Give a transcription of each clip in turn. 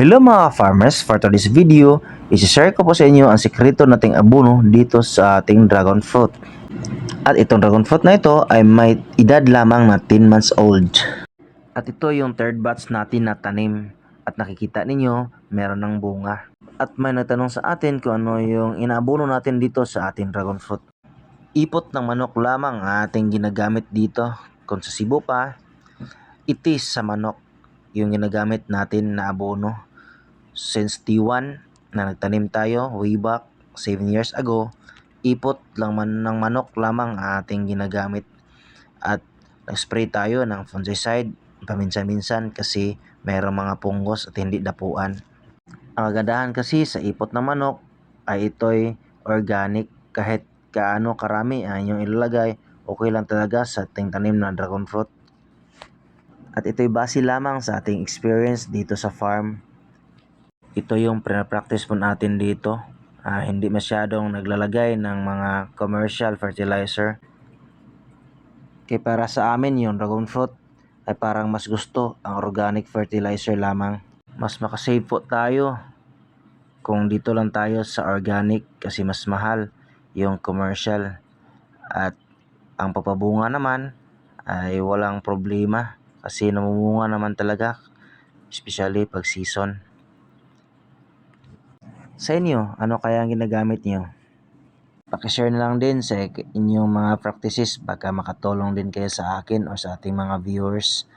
Hello mga farmers, for today's video, isi-share ko po sa inyo ang sikreto nating abono dito sa ating dragon fruit. At itong dragon fruit na ito ay may edad lamang na 10 months old. At ito yung third batch natin na tanim. At nakikita ninyo, meron ng bunga. At may nagtanong sa atin kung ano yung inaabono natin dito sa ating dragon fruit. Ipot ng manok lamang ang ating ginagamit dito. Kung sa Cebu pa, itis sa manok yung ginagamit natin na abono. Since T1 na nagtanim tayo way back 7 years ago, ipot lang man ng manok lamang ang ating ginagamit. At nag-spray tayo ng fungicide paminsan-minsan kasi mayroong mga punggos at hindi dapuan. Ang kagandahan kasi sa ipot ng manok ay ito'y organic kahit kaano karami ang inyong ilalagay, okay lang talaga sa ating tanim na dragon fruit. At ito'y base lamang sa ating experience dito sa farm. Ito yung pre-practice po natin dito. Ah, hindi masyadong naglalagay ng mga commercial fertilizer. Kaya para sa amin yung dragon fruit ay parang mas gusto ang organic fertilizer lamang. Mas makasave po tayo kung dito lang tayo sa organic kasi mas mahal yung commercial. At ang papabunga naman ay walang problema kasi namumunga naman talaga especially pag season. Sa inyo, ano kaya ang ginagamit niyo? Pakishare na lang din sa inyong mga practices baka makatulong din kayo sa akin o sa ating mga viewers.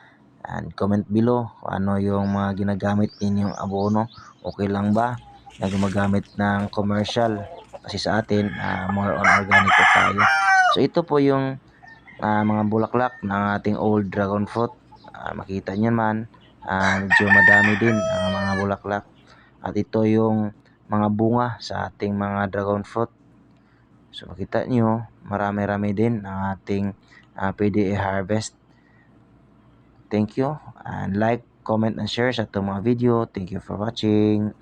And comment below kung ano yung mga ginagamit ninyong abono. Okay lang ba na gumagamit ng commercial? Kasi sa atin, ah, more on organic po tayo. So ito po yung ah, mga bulaklak ng ating old dragon fruit. Ah, makita nyo man, ah, medyo madami din ang mga bulaklak. At ito yung mga bunga sa ating mga dragon fruit. So makita nyo, marami-rami din ang ating ah, pwede i-harvest. Thank you and like, comment and share sa itong mga video. Thank you for watching.